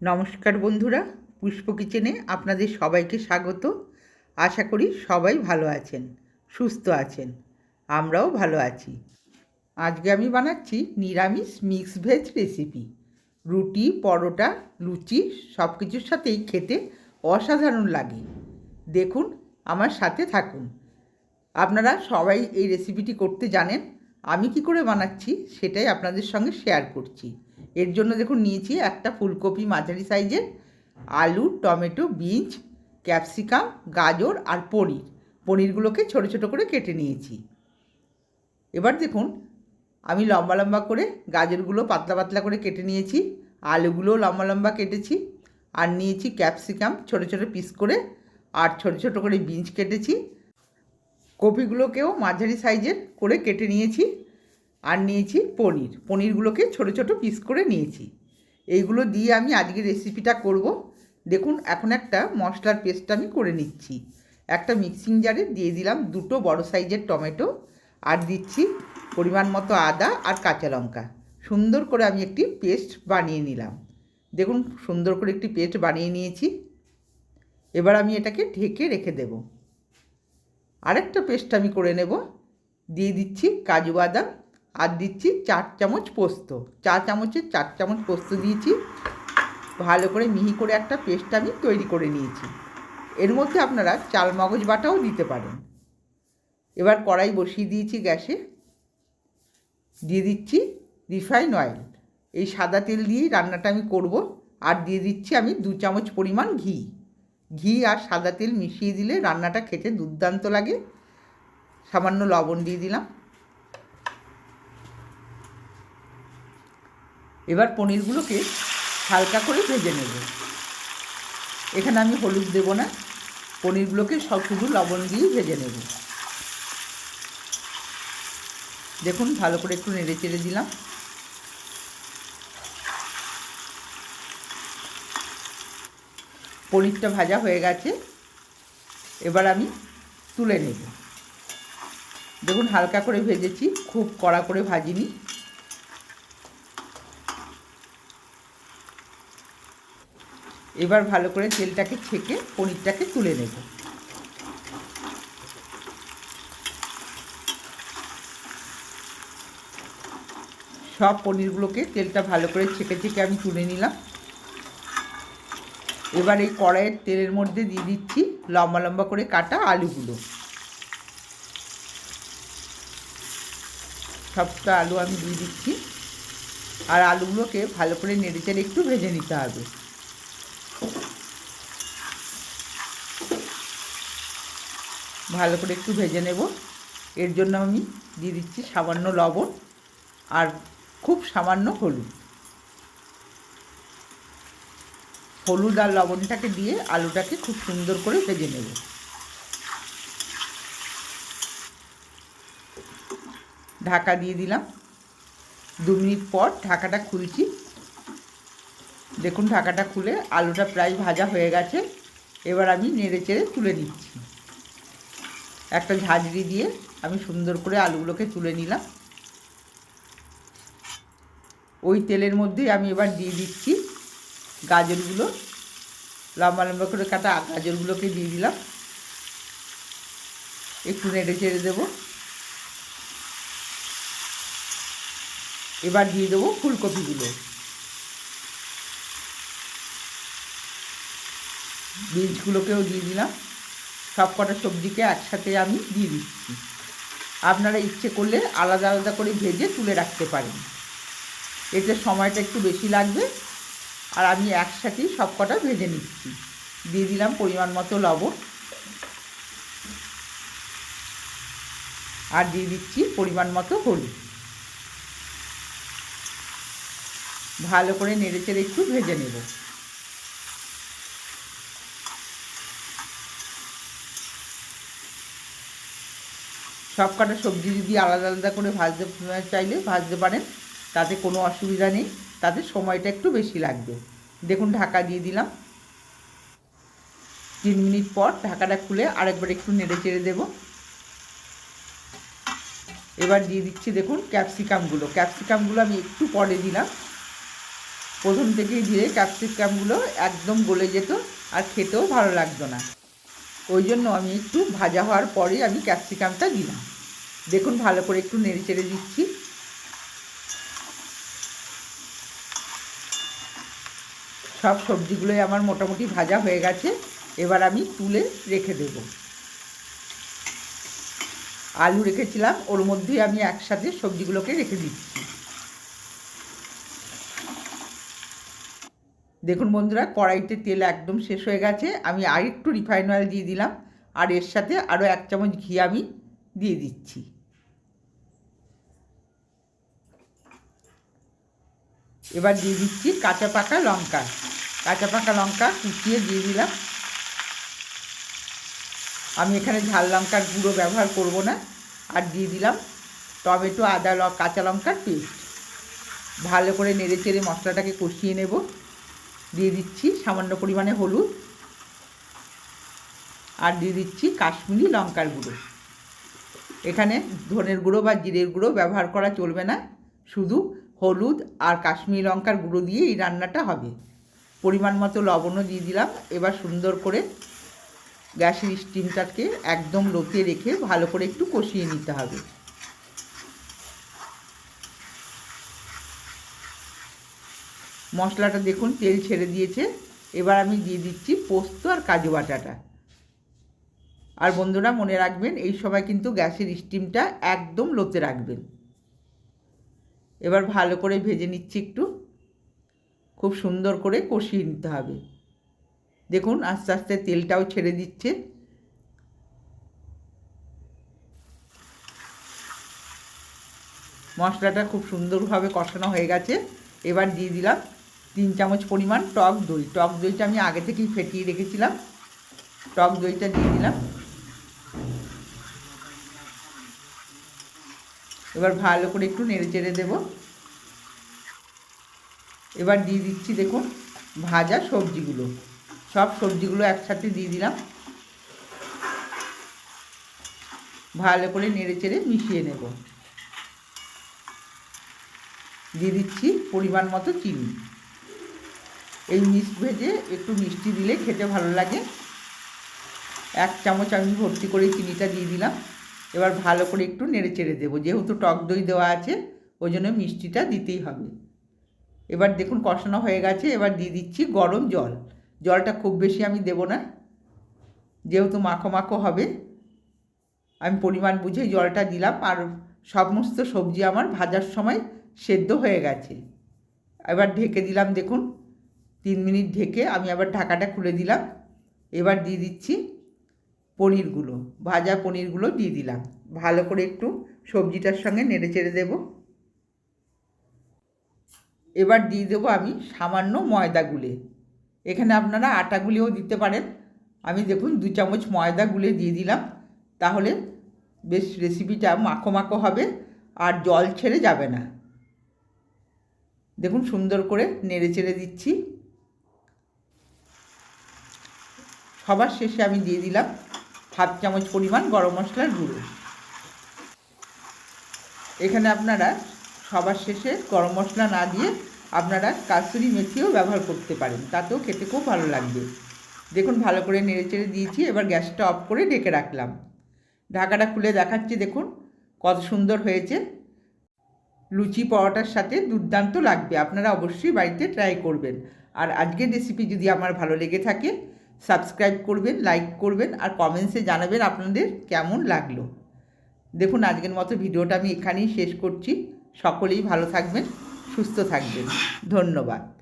নমস্কার বন্ধুরা, পুষ্প কিচেনে আপনাদের সবাইকে স্বাগত। আশা করি সবাই ভালো আছেন, সুস্থ আছেন, আমরাও ভালো আছি। আজকে আমি বানাচ্ছি নিরামিষ মিক্স ভেজ রেসিপি রুটি, পরোটা, লুচি সব কিছুর সাথেই খেতে অসাধারণ লাগে। দেখুন, আমার সাথে থাকুন। আপনারা সবাই এই রেসিপিটি করতে জানেন, আমি কি করে বানাচ্ছি সেটাই আপনাদের সঙ্গে শেয়ার করছি। এর জন্য দেখুন নিয়েছি একটা ফুলকপি মাঝারি সাইজের, আলু, টমেটো, বিনস, ক্যাপসিকাম, গাজর আর পনির। পনিরগুলোকে ছোট ছোট করে কেটে নিয়েছি। এবার দেখুন, আমি লম্বা লম্বা করে গাজরগুলো পাতলা পাতলা করে কেটে নিয়েছি আলুগুলো লম্বা লম্বা কেটেছি আর নিয়েছি ক্যাপসিকাম ছোট ছোট পিস করে আর ছোট ছোট করে বিনস কেটেছি। কপিগুলোকেও মাঝারি সাইজের করে কেটে নিয়েছি। আর নিয়েছি পনির। পনিরগুলোকে ছোট ছোট পিস করে নিয়েছি। এইগুলো দিয়ে আমি আজকে রেসিপিটা করব। দেখুন, এখন একটা মশলার পেস্ট আমি করে নিচ্ছি। একটা মিক্সিং জারে দিয়ে দিলাম দুটো বড় সাইজের টমেটো আর দিচ্ছি পরিমাণ মতো আদা আর কাঁচা লঙ্কা। সুন্দর করে আমি একটি পেস্ট বানিয়ে নিলাম। দেখুন, সুন্দর করে একটি পেস্ট বানিয়ে নিয়েছি। এবার আমি এটাকে ঢেকে রেখে দেব। আরেকটা পেস্ট আমি করে নেব। দিয়ে দিচ্ছি কাজু বাদাম আর দিচ্ছি চার চামচ পোস্ত। চা চামচের চার চামচ পোস্ত দিয়েছি। ভালো করে মিহি করে একটা পেস্ট আমি তৈরি করে নিয়েছি। এর মধ্যে আপনারা চাল মগজ বাটাও দিতে পারেন। এবার কড়াই বসিয়ে দিয়েছি গ্যাসে। দিয়ে দিচ্ছি রিফাইন অয়েল। এই সাদা তেল দিয়েই রান্নাটা আমি করব। আর দিয়ে দিচ্ছি আমি দু চামচ পরিমাণ ঘি। ঘি আর সাদা তেল মিশিয়ে দিলে রান্নাটা খেতে দুর্দান্ত লাগে। সামান্য লবণ দিয়ে দিলাম। এবার পনিরগুলোকে হালকা করে ভেজে নেব। এখানে আমি হলুদ দেব না, পনিরগুলোকে সব শুধু লবণ দিয়ে ভেজে নেব। দেখুন, ভালো করে একটু নেড়ে চেড়ে দিলাম। পনিরটা ভাজা হয়ে গেছে, এবার আমি তুলে নেব। দেখুন, হালকা করে ভেজেছি, খুব কড়া করে ভাজিনি। এবার ভালো করে তেলটাকে ছেঁকে পনিরটাকে তুলে নেব। সব পনিরগুলোকে তেলটা ভালো করে ছেঁকে ছেঁকে আমি তুলে নিলাম। এবার এই কড়াইয়ের তেলের মধ্যে দিয়ে দিচ্ছি লম্বা লম্বা করে কাটা আলুগুলো। সবটা আলু আমি দিয়ে দিচ্ছি। আর আলুগুলোকে ভালো করে নেড়ে চেড়ে একটু ভেজে নিতে হবে। ভালো করে একটু ভেজে নেব। এর জন্য আমি দিয়ে দিচ্ছি সামান্য লবণ আর খুব সামান্য হলুদ। হলুদ আর লবণটাকে দিয়ে আলুটাকে খুব সুন্দর করে ভেজে নেব। ঢাকা দিয়ে দিলাম। দু মিনিট পর ঢাকাটা খুলছি। দেখুন ঢাকাটা খুলে আলুটা প্রায় ভাজা হয়ে গেছে। এবার আমি নেড়ে চেড়ে তুলে নিচ্ছি। একটা ঝাঁঝরি দিয়ে আমি সুন্দর করে আলুগুলোকে তুলে নিলাম। ওই তেলের মধ্যে আমি এবার দিয়ে দিচ্ছি গাজরগুলো। লম্বা লম্বা করে কাটা গাজরগুলোকে দিয়ে দিলাম। একটু নেড়ে চেড়ে দেবো। এবার দিয়ে দেবো ফুলকপিগুলো। বিনসগুলোকেও দিয়ে দিলাম। সব কটা সবজিকে একসাথে আমি দিয়ে দিচ্ছি। আপনারা ইচ্ছে করলে আলাদা আলাদা করে ভেজে তুলে রাখতে পারেন। এতে সময়টা একটু বেশি লাগবে। আর আমি একসাথেই সব কটা ভেজে নিচ্ছি। দিয়ে দিলাম পরিমাণ মতো লবণ। আর দিয়ে দিচ্ছি পরিমাণ মতো হলুদ। ভালো করে নেড়ে চেড়ে একটু ভেজে নেব। সব কটা সবজি যদি আলাদা আলাদা করে ভাজতে চাইলে ভাজতে পারেন, তাতে কোনো অসুবিধা নেই, তাতে সময়টা একটু বেশি লাগবে। দেখুন, ঢাকা দিয়ে দিলাম। তিন মিনিট পর ঢাকাটা খুলে আরেকবার একটু নেড়ে চেড়ে দেবো। এবার দিয়ে দিচ্ছি, দেখুন, ক্যাপসিকামগুলো। ক্যাপসিকামগুলো আমি একটু পরে দিলাম। প্রথম থেকেই দিয়ে ক্যাপসিকামগুলো একদম গলে যেত আর খেতেও ভালো লাগতো না। ওই জন্য আমি একটু ভাজা হওয়ার পরেই আমি ক্যাপসিকামটা দিলাম। দেখুন ভালো করে একটু নেড়ে চেড়ে দিচ্ছি। সব সবজিগুলোই আমার মোটামুটি ভাজা হয়ে গেছে। এবার আমি তুলে রেখে দেব। আলু রেখেছিলাম, ওর মধ্যেই আমি একসাথে সবজিগুলোকে রেখে দিচ্ছি। দেখুন বন্ধুরা, কড়াইতে তেল একদম শেষ হয়ে গেছে। আমি আর একটু রিফাইন অয়েল দিয়ে দিলাম। আর এর সাথে আরও এক চামচ ঘি আমি দিয়ে দিচ্ছি। এবার দিয়ে দিচ্ছি কাঁচা পাকা লঙ্কা। কাঁচা পাকা লঙ্কা কুচিয়ে দিয়ে দিলাম। আমি এখানে ঝাল লঙ্কার গুঁড়ো ব্যবহার করব না। আর দিয়ে দিলাম টমেটো, আদা কাঁচা লঙ্কার পেস্ট ভালো করে নেড়ে চেড়ে মশলাটাকে কষিয়ে নেব। দিয়ে দিচ্ছি সামান্য পরিমাণে হলুদ। আর দিয়ে দিচ্ছি কাশ্মীরি লঙ্কার গুঁড়ো। এখানে ধনের গুঁড়ো বা জিরের গুঁড়ো ব্যবহার করা চলবে না। শুধু হলুদ আর কাশ্মীরি লঙ্কার গুঁড়ো দিয়ে এই রান্নাটা হবে। পরিমাণ মতো লবণও দিয়ে দিলাম। এবার সুন্দর করে গ্যাসের স্টিমটাকে একদম লোতে রেখে ভালো করে একটু কষিয়ে নিতে হবে। মশলাটা দেখুন, তেল ছেড়ে দিয়েছে। এবার আমি দিয়ে দিচ্ছি পোস্ত আর কাজু বাটাটা। আর বন্ধুরা মনে রাখবেন, এই সময় কিন্তু গ্যাসের স্টিমটা একদম লোতে রাখবেন। এবার ভালো করে ভেজে নিচ্ছি একটু। খুব সুন্দর করে কষিয়ে নিতে হবে। দেখুন, আস্তে আস্তে তেলটাও ছেড়ে দিচ্ছে। মশলাটা খুব সুন্দরভাবে কষানো হয়ে গেছে। এবার দিয়ে দিলাম তিন চামচ পরিমাণ টক দই। টক দইটা আমি আগে থেকেই ফেটিয়ে রেখেছিলাম। টক দইটা দিয়ে দিলাম। এবার ভালো করে একটু নেড়ে চেড়ে দেবো। এবার দিয়ে দিচ্ছি দেখুন ভাজা সবজিগুলো। সব সবজিগুলো একসাথে দিয়ে দিলাম। ভালো করে নেড়ে চেড়ে মিশিয়ে নেব। দিয়ে দিচ্ছি পরিমাণ মতো চিনি। এই মিক্স ভেজে একটু মিষ্টি দিলে খেতে ভালো লাগে। এক চামচ আমি ভর্তি করে চিনিটা দিয়ে দিলাম। এবার ভালো করে একটু নেড়ে চেড়ে দেবো। যেহেতু টক দই দেওয়া আছে, ওই জন্য মিষ্টিটা দিতেই হবে। এবার দেখুন কষানো হয়ে গেছে। এবার দিয়ে দিচ্ছি গরম জল। জলটা খুব বেশি আমি দেব না। যেহেতু মাখো মাখো হবে, আমি পরিমাণ বুঝে জলটা দিলাম। আর সমস্ত সবজি আমার ভাজার সময় সেদ্ধ হয়ে গেছে। এবার ঢেকে দিলাম দেখুন তিন মিনিট ঢেকে আমি আবার ঢাকাটা খুলে দিলাম। এবার দিয়ে দিচ্ছি পনিরগুলো। ভাজা পনিরগুলো দিয়ে দিলাম। ভালো করে একটু সবজিটার সঙ্গে নেড়ে চেড়ে দেবো। এবার দিয়ে দেবো আমি সামান্য ময়দা গুলে। এখানে আপনারা আটা গুলেও দিতে পারেন। আমি দেখুন দু চামচ ময়দা গুলে দিয়ে দিলাম। তাহলে বেশ রেসিপিটা মাখো মাখো হবে আর জল ছেড়ে যাবে না। দেখুন সুন্দর করে নেড়ে চেড়ে দিচ্ছি। সবার শেষে আমি দিয়ে দিলাম হাফ চামচ পরিমাণ গরম মশলার গুঁড়ো। এখানে আপনারা সবার শেষে গরম মশলা না দিয়ে আপনারা কাসুরি মেথিও ব্যবহার করতে পারেন, তাতেও খেতে খুব ভালো লাগবে। দেখুন, ভালো করে নেড়ে চেড়ে দিয়েছি, এবার গ্যাসটা অফ করে ঢেকে রাখলাম। ঢাকাটা খুলে দেখাচ্ছি, দেখুন কত সুন্দর হয়েছে। লুচি পরোটার সাথে দুর্দান্ত লাগবে, আপনারা অবশ্যই বাড়িতে ট্রাই করবেন। আর আজকের রেসিপি যদি আমার ভালো লেগে থাকে সাবস্ক্রাইব করবেন, লাইক করবেন আর কমেন্টসে জানাবেন আপনাদের কেমন লাগল। দেখুন, আজকের মতো ভিডিওটা আমি এখানেই শেষ করছি। সকলেই ভালো থাকবেন, সুস্থ থাকবেন। ধন্যবাদ।